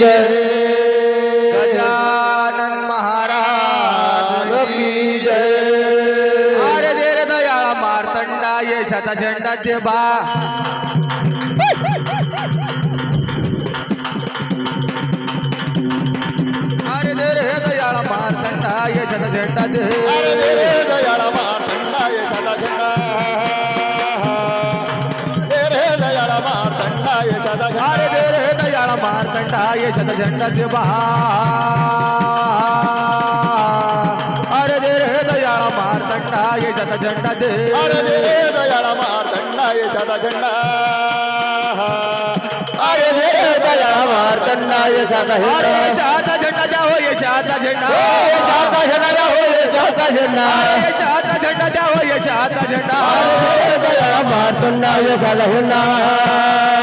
जय। गजानन महाराज की जय। अरे देर दयाळा मारतंडा यशाचा झेंडा ते बा अरे देर हे दयाळा मारतंडा यशाचा झेंडा ते मार्तंडा यशाचा झेंडा अरे देर हे दयाळा मारतंडा यशाचा झेंडा ते बा अरे देर हे दयाळा मारतंडा यशाचा झेंडा ते अरे दे रे दयाळा मार्तंडा यशाचा झेंडा अरे दे दयाळा मार्तंडा यशाचा अरे झेंडा यशाचा झेंडा द्या हो यशाचा झेंडा यशाचा झेंडा हो यशाचा झेंडा अरे यशाचा झेंडा द्या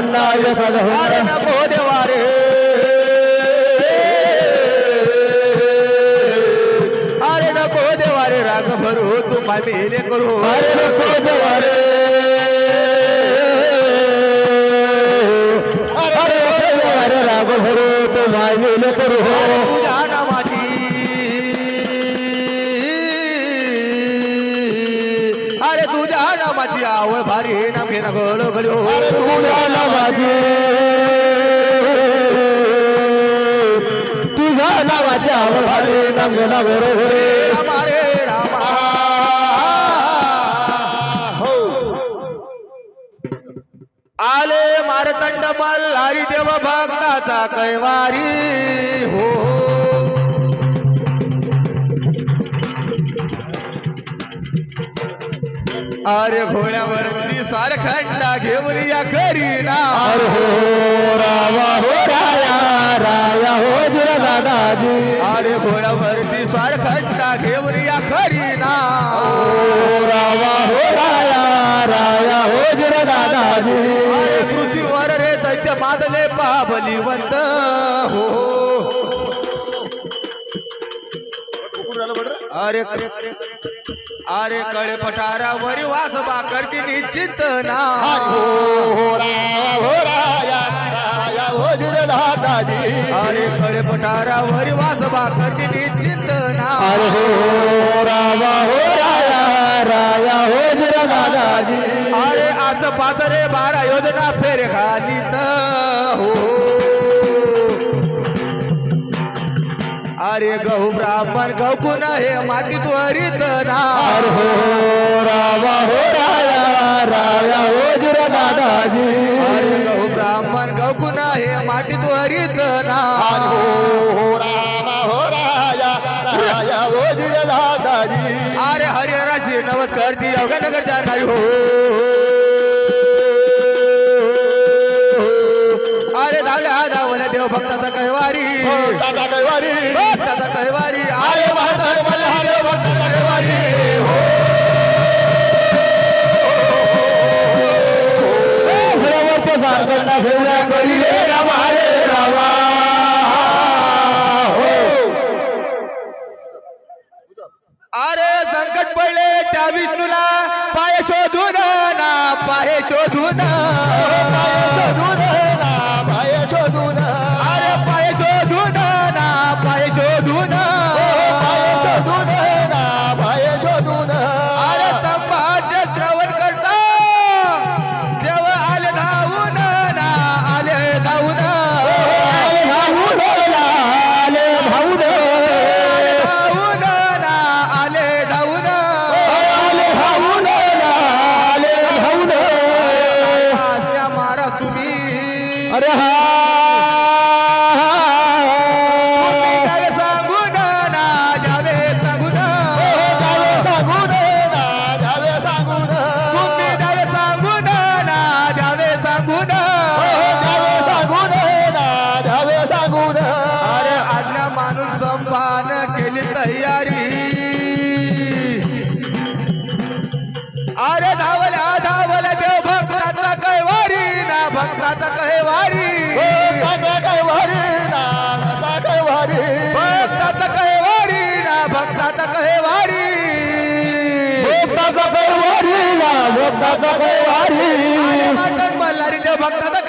दयाळा मार्तंडा यशाचा अरे झेंडा नको देवा रे अरे नको देवा रे राग भरू तू मेले करू तुझ्या नामाची आवड भारी ना फेना गळ गळ्यो. तुझ्या नावाची तुझ्या नावाची आवड भारी नांगना बरोबर रामा रे रामा. हो. आले मारतंड मल्हारी देव भक्ताचा कैवारी. हो. अरे घोड्यावरती सारखंडा घेऊन या खरी ना. अरे हो रामा हो राया राया हो जुरा दादाजी. अरे घोड्यावरती सारखंडा घेऊन या खरी ना. हो रामा हो राया राया हो जुरा दादाजी. अरे पृथ्वीवर रे दैत्य मादले पाबलीवंत हो. अरे. अरे कळे पठारावर वास बाकरची निश्चित ना. अरे कळे पठारावर वास बाकरची निश्चित ना. अरे हो रामा हो राया राया हो दादाजी अरे आज पातरे बारा योजना फेर खाली तर अरे गहू ब्राह्मण गहू हे मातीत वरीत ना अरे हो रामा हो राया राया हो जुरा दादाजी. अरे गहू ब्राह्मण गहू हे मातीत वरीत ना हो हो रामा हो राया राया हो जुरे दादाजी. अरे हरिहराची नमस्कार ती अवघ्या नगर जाणारी हो. अरे धावल्या धावल्या देव भक्ताचा कैवारी. हो दादा कैवारी भक्ताचा कैवारी अरे भारत मला देव भक्ताचा कैवारी हो करीले रामा रे रामा. हो. अरे संकट पडले त्या विष्णूला. पाय शोधून ना पाय शोधून वारी. भक्ताचा काय वारी ना भक्ताचा काय वारी. भक्ताचा काय वारी ना भक्ताचा काय वारी. भक्ताचा काय वारी ना भक्ताचा काय वारी. मल्हारी देव भक्ताचा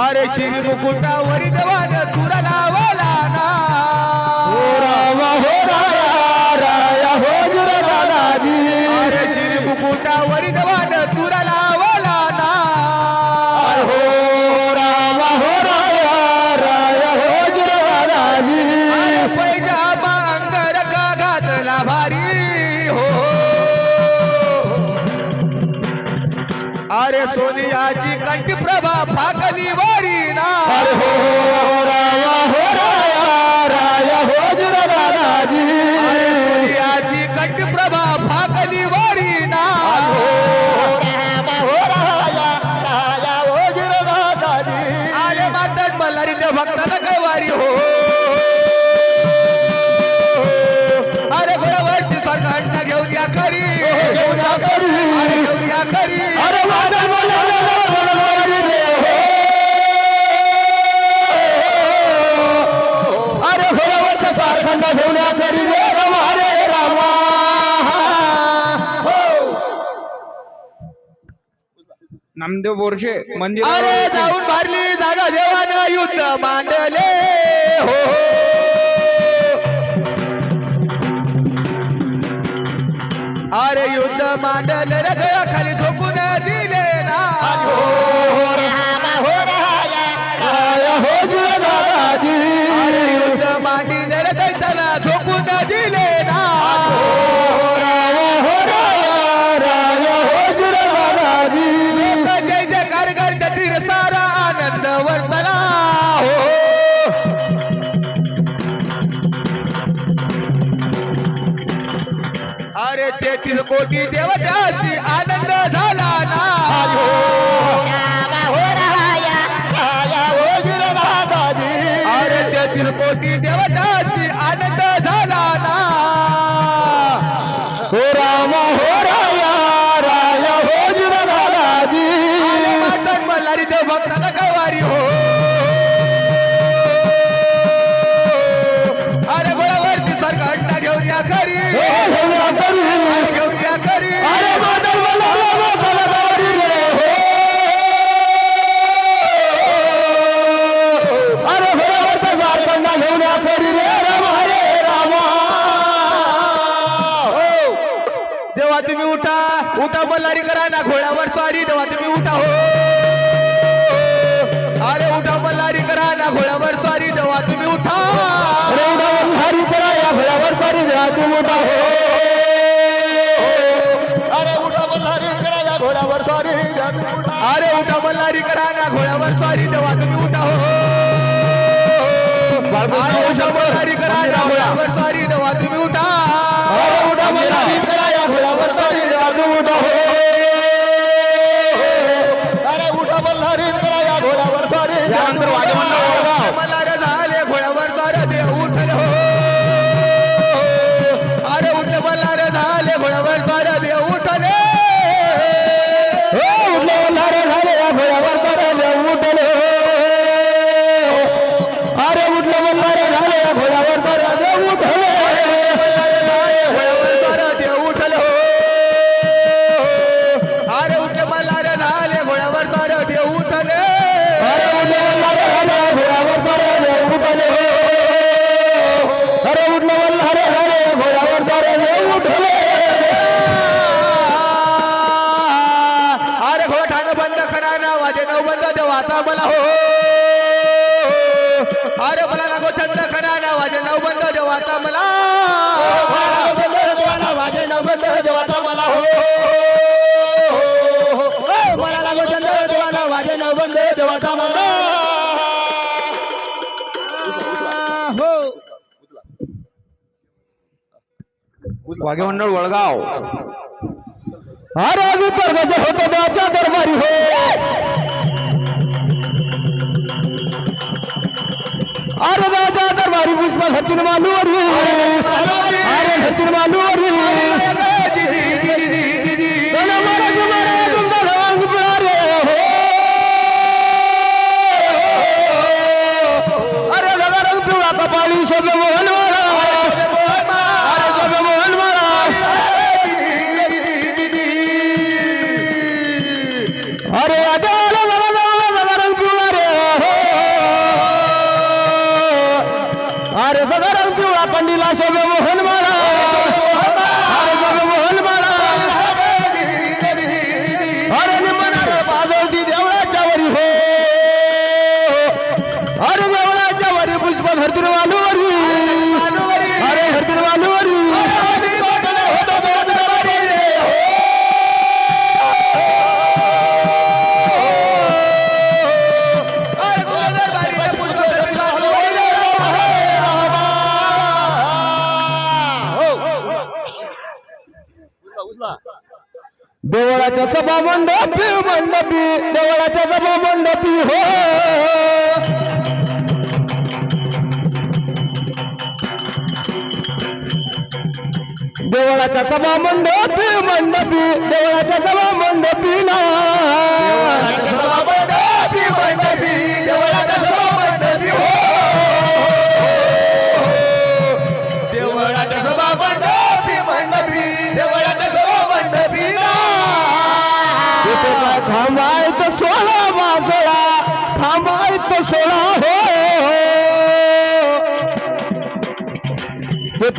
आरशी मुकुटावरी देवान तुराला सोनियाची कंठप्रभा फाकली वारी ना हो राया हो नामदेव बोरशे मंदिर अरे जाऊन भरली जागा देवान युद्ध मांडले. हो, हो अरे युद्ध मांडले रे खाली झोपून दिले ना. हो रे तेहतीस कोटी देवताची आनंद झाला ना मल्हारी करा ना घोड्यावर स्वारी तेव्हा तुम्ही उठा हो. अरे उठा मल्हारी करा ना घोड्यावर स्वारी तेव्हा तुम्ही उठा. अरे उठा मल्हारी करा या घोड्यावर स्वारी तेव्हा तुम्ही उठा हो. अरे उठा. मल्हारी करा ना घोड्यावर स्वारी तेव्हा तुम्ही उठा हो. अरे उठा मल्हारी करा या घोड्यावर स्वारी तेव्हा तुम्ही त्यानंतर वाजवंत होगा बोला हो, हो, हो. अरे मला लागो छंद करा ना वाजे नऊ बंद देवाचा मला. वाजे नऊ बंद देवाचा मला. हो मला लागो छंद देवाला वाजे नऊ बंद देवाचा मला. हो. वागे मंडळ वळगाव अरे आम्ही परगाचे होतो दरबारी हो. और राजा दरबारी पुष्पा सत्यन मालू और ये हरे सत्यन मालू নীলাশ মোহন মারা। देवळाच्या सभा मंडपी मंडपी देवळाच्या सभा मंडपी हो, हो, हो देवळाच्या सभा मंडपी मंडपी देवळाच्या सभा मंडपी ना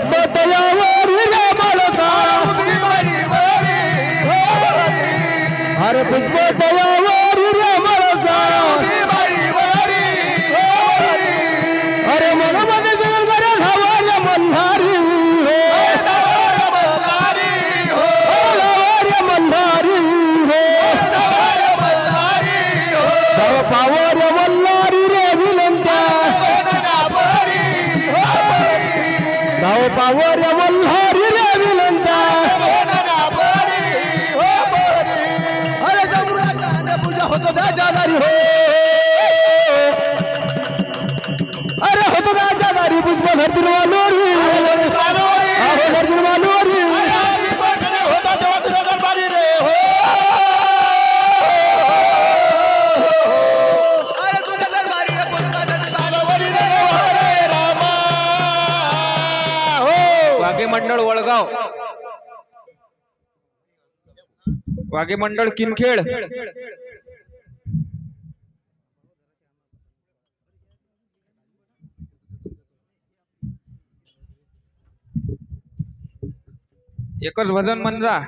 Big Battle जळगाव वाघे मंडळ किनखेड. एकच भजन म्हणजा.